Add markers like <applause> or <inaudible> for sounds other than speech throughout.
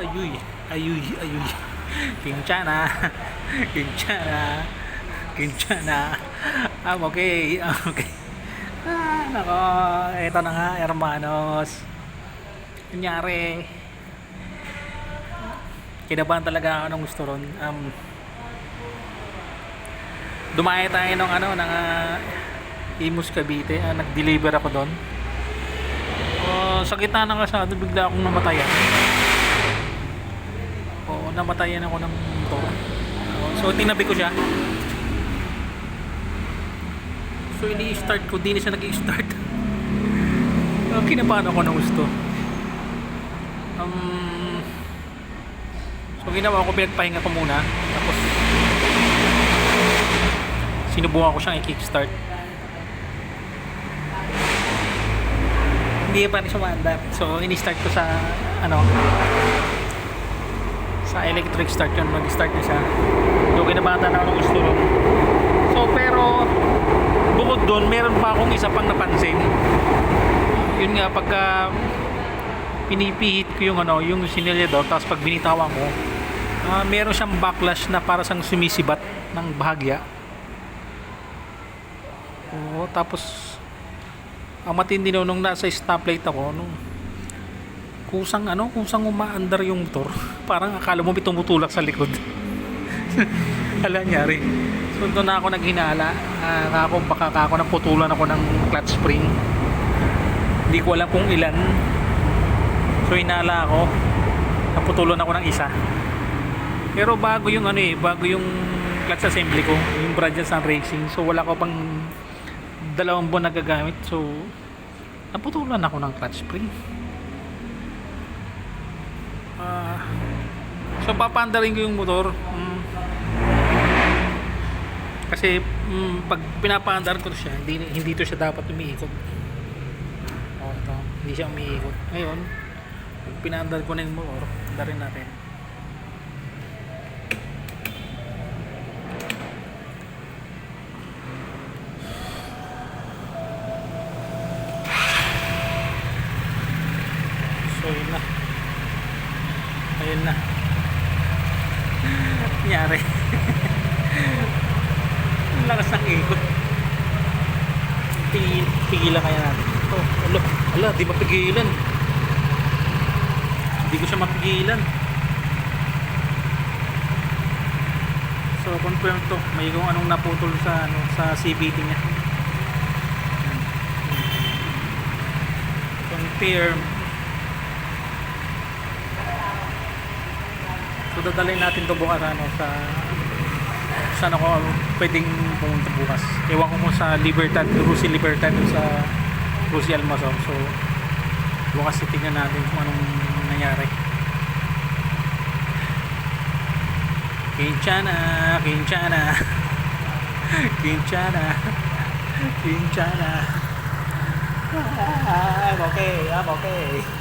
Ayuy, ayuy, ayuy. Kinchana. Kinchana. Kinchana. I'm okay. I'm okay. Ah, nako. Ito na nga, hermanos. Kunyari. Kinabahan talaga ako ng gusto ron. Um, dumaya tayo ng ano, ng uh, Imus Cavite. Ah, nag-deliver ako doon. Oh, sa gitna ng kasado, bigla akong namatayan. Namatayan ako ng motor. So, tinabi ko siya. So, ini-start ko. Di na siya nag-i-start. <laughs> kinabahan ako ng gusto. Um, so, ginawa ko, pinagpahinga ko muna. Tapos, sinubukan ko siyang i-kickstart. Hindi pa rin siya maandar. So, ini-start ko sa, ano, electric start yun. Mag-start na siya. So, kinabata na ako ng gusto ron. So, pero, bukod doon, meron pa akong isa pang napansin. Yun nga, pagka pinipihit ko yung ano, yung sinilyador, tapos pag binitawan ko, ah, meron siyang backlash na para sang sumisibat ng bahagya. Oo, tapos ang matindi nun, nung nasa stoplight ako, nung kusang ano, kusang umaandar yung motor. <laughs> Parang akala mo may tumutulak sa likod. <laughs> Hala nangyari. So doon na ako naghinala. Uh, ako, baka ako naputulan ako ng clutch spring. Hindi ko alam kung ilan. So hinala ako. Naputulan ako ng isa. Pero bago yung ano eh, bago yung clutch assembly ko, yung Brajan Sun Racing. So wala ko pang dalawang buwan nagagamit. So naputulan ako ng clutch spring. Ah, so papaandarin ko yung motor. Mm, kasi mm, pag pinapaandar ko siya, hindi hindi to siya dapat umiikot. Oh, ito, hindi siya umiikot. Ngayon, pag pinaandar ko na yung motor, andarin natin. So, yun na. Ayun na. Nangyari. Ang lakas ng ikot. Pigil, pigilan kaya natin. Oh, ala, ala, di mapigilan. Hindi ko siya mapigilan. So, confirm to. May kung anong naputol sa ano sa CVT niya. Confirm. So dadalhin natin to bukas ano sa saan ako pwedeng pumunta bukas. Ewan ko kung sa Libertad, Rusi Libertad o sa Rusi Almasor. So bukas titingnan natin kung anong nangyari. Kinchana, Kinchana, Kinchana, <laughs> Kinchana. <laughs> Ah, I'm okay, I'm okay.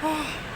아.